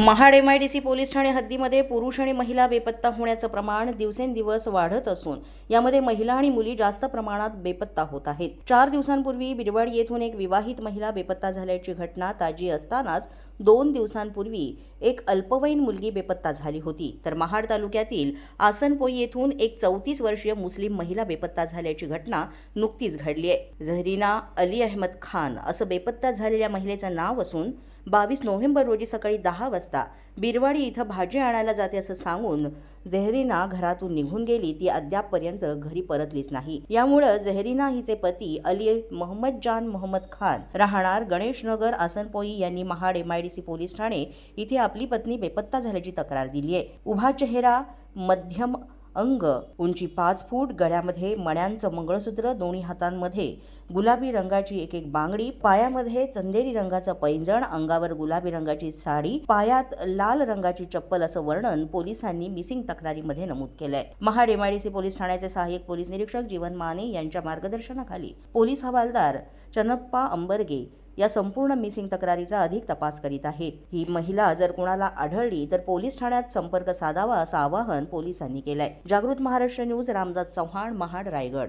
Mahad M I D C police Thane हद्दीमध्ये पुरुष आणि महिला बेपत्ता होण्याचं प्रमाण दिवसेंदिवस वाढत असून यामध्ये महिला आणि मुली जास्त प्रमाणात बेपत्ता होत आहेत. चार दिवसांपूर्वी बिरवाडी येथून एक विवाहित महिला बेपत्ता झाल्याची घटना ताजी असतानाच दोन दिवसांपूर्वी एक अल्पवयीन मुलगी बेपत्ता झाली होती. तर महाड तालुक्यातील आसनपोई येथून एक चौतीस वर्षीय मुस्लिम महिला बेपत्ता झाल्याची घटना नुकतीच घडली आहे. झहरीना अली अहमद खान असं बेपत्ता झालेल्या महिलेचं नाव असून बावीस नोव्हेंबर रोजी सकाळी दहा वाजता बिरवाडी इथं भाजी आणायला जाते असं सांगून झेहरीना घरातून निघून गेली. ती अद्यापपर्यंत घरी परतलीच नाही. यामुळं झेहरीना हिचे पती अली मोहम्मद जान मोहम्मद खान राहणार गणेशनगर आसनपोई यांनी महाड एमआयडीसी पोलीस ठाणे इथे आपली पत्नी बेपत्ता झाल्याची तक्रार दिली आहे उभा चेहरा मध्यम अंग. उंची पाच फूट गळ्यामध्ये मण्यांचं मंगळसूत्र दोन्ही हातांमध्ये गुलाबी रंगाची एक एक बांगडी पायामध्ये चंदेरी रंगाचं पैंजण अंगावर गुलाबी रंगाची साडी पायात लाल रंगाची चप्पल असं वर्णन पोलिसांनी मिसिंग तक्रारीमध्ये नमूद केलंय. महाड एमआयडीसी पोलीस ठाण्याचे सहाय्यक पोलीस निरीक्षक जीवन माने यांच्या मार्गदर्शनाखाली पोलीस हवालदार चनप्पा अंबरगे या संपूर्ण मिसिंग तक्रारीचा अधिक तपास करीत आहेत. ही महिला जर कोणाला आढळली तर पोलीस ठाण्यात संपर्क साधावा असं आवाहन पोलिसांनी केलंय. जागृत महाराष्ट्र न्यूज रामदास चव्हाण महाड रायगड.